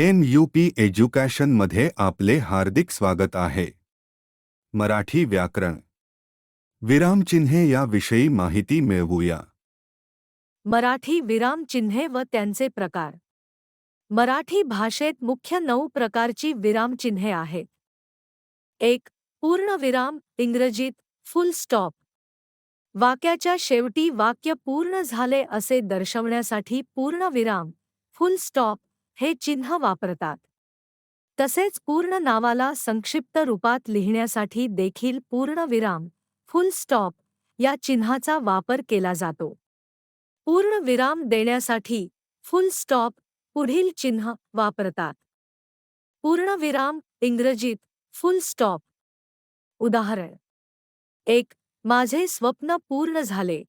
M U P एज्युकेशनमध्ये आपले हार्दिक स्वागत आहे. मराठी व्याकरण. विरामचिन्हे याविषयी माहिती मिळवूया. मराठी विरामचिन्हे व त्यांचे प्रकार. मराठी भाषेत मुख्य नऊ प्रकारची विरामचिन्हे आहेत. एक पूर्णविराम इंग्रजीत फुल स्टॉप वाक्याच्या शेवटी वाक्य पूर्ण झाले असे दर्शवण्यासाठी पूर्णविराम फुल स्टॉप हे चिन्ह वापरतात. तसेच पूर्ण नावाला संक्षिप्त रूपात लिहिण्यासाठी देखील पूर्णविराम फुल स्टॉप या चिन्हाचा वापर केला जातो. पूर्ण विराम देण्यासाठी फुल स्टॉप पुढील चिन्ह वापरतात. पूर्णविराम इंग्रजीत फुल स्टॉप उदाहरण एक माझे स्वप्न पूर्ण झाले.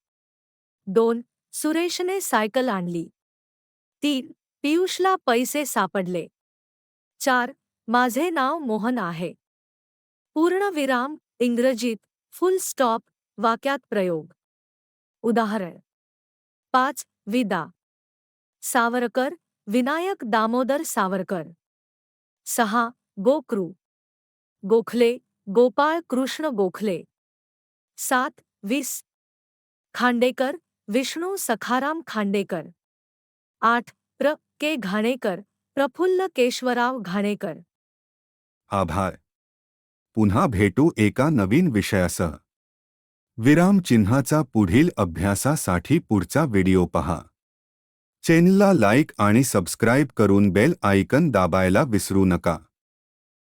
दोन सुरेशने सायकल आणली. तीन पियुषला पैसे सापडले. चार, माझे नाव मोहन आहे. पूर्णविराम इंग्रजीत फुल स्टॉप वाक्यात प्रयोग. उदाहरण. पाच, विदा. सावरकर, विनायक दामोदर सावरकर. सहा, गोक्रू. गोखले, गोपाळ कृष्ण गोखले. सात, वीस. खांडेकर, विष्णू सखाराम खांडेकर. आठ, प्र. के घाणेकर प्रफुल्ल केशवराव घाणेकर. आभार. पुन्हा भेटू एका नवीन विषयासह. विराम चिन्हाचा पुढील अभ्यासासाठी पुढचा व्हिडिओ पहा. चॅनलला लाईक आणि सबस्क्राईब करून बेल आयकन दाबायला विसरू नका.